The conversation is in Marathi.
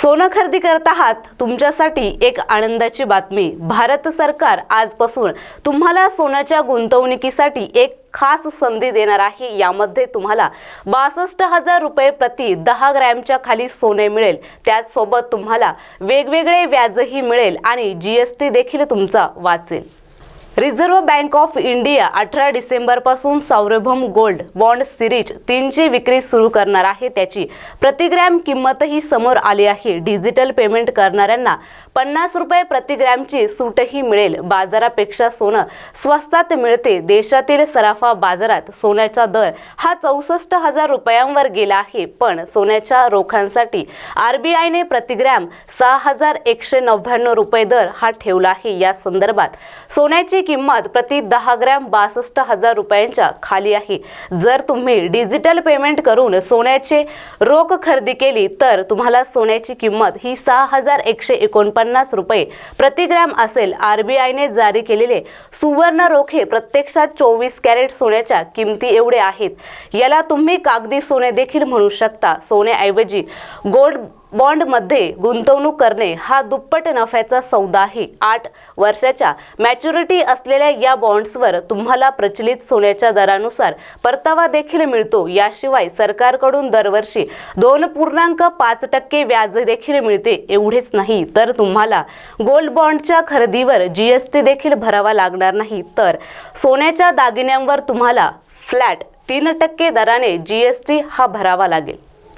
सोनं खरेदी करत आहात तुमच्यासाठी एक आनंदाची बातमी. भारत सरकार आजपासून तुम्हाला सोन्याच्या गुंतवणुकीसाठी एक खास संधी देणार आहे. यामध्ये तुम्हाला बासष्ट हजार रुपये प्रति दहा ग्रॅमच्या खाली सोने मिळेल. त्याचसोबत तुम्हाला वेगवेगळे व्याजही मिळेल आणि जी एस टी देखील तुमचा वाचेल. रिझर्व्ह बँक ऑफ इंडिया अठरा डिसेंबरपासून सार्वभौम गोल्ड बॉन्ड सिरीज तीनची विक्री सुरू करणार आहे. त्याची प्रतिग्रॅम किंमतही समोर आली आहे. डिजिटल पेमेंट करणाऱ्यांना पन्नास रुपये प्रतिग्रॅमची सूटही मिळेल. बाजारापेक्षा सोनं स्वस्तात मिळते. देशातील सराफा बाजारात सोन्याचा दर हा चौसष्ट हजार रुपयांवर गेला आहे. पण सोन्याच्या रोखांसाठी आरबीआयने प्रतिग्रॅम सहा हजार एकशे नव्याण्णव रुपये दर हा ठेवला आहे. या संदर्भात सोन्याची किंमत प्रति दहा ग्रॅम बासष्ट हजार रुपयांच्या खाली आहे. जर तुम्ही डिजिटल पेमेंट करून सोन्याचे रोख खरेदी केली तर तुम्हाला सोन्याची किंमत ही सहा हजार एकशे एकोणपन्नास रुपये प्रति ग्रॅम असेल. आयने जारी केलेले सुवर्ण रोखे प्रत्यक्षात चोवीस कॅरेट सोन्याच्या किमती एवढे आहेत. याला तुम्ही कागदी सोने देखील म्हणू शकता. सोन्याऐवजी गोल्ड बॉन्डमध्ये गुंतवणूक करणे हा दुप्पट नफ्याचा सौदा आहे. आठ वर्षाच्या मॅच्युरिटी असलेल्या या बॉन्ड्सवर तुम्हाला प्रचलित सोन्याच्या दरानुसार परतावा देखील मिळतो. याशिवाय सरकारकडून दरवर्षी दोन पूर्णांक पाच टक्के व्याज देखील मिळते. एवढेच नाही तर तुम्हाला गोल्ड बॉन्डच्या खरेदीवर जीएसटी देखील भरावा लागणार नाही. तर सोन्याच्या दागिन्यांवर तुम्हाला फ्लॅट तीन टक्के दराने जीएसटी हा भरावा लागेल.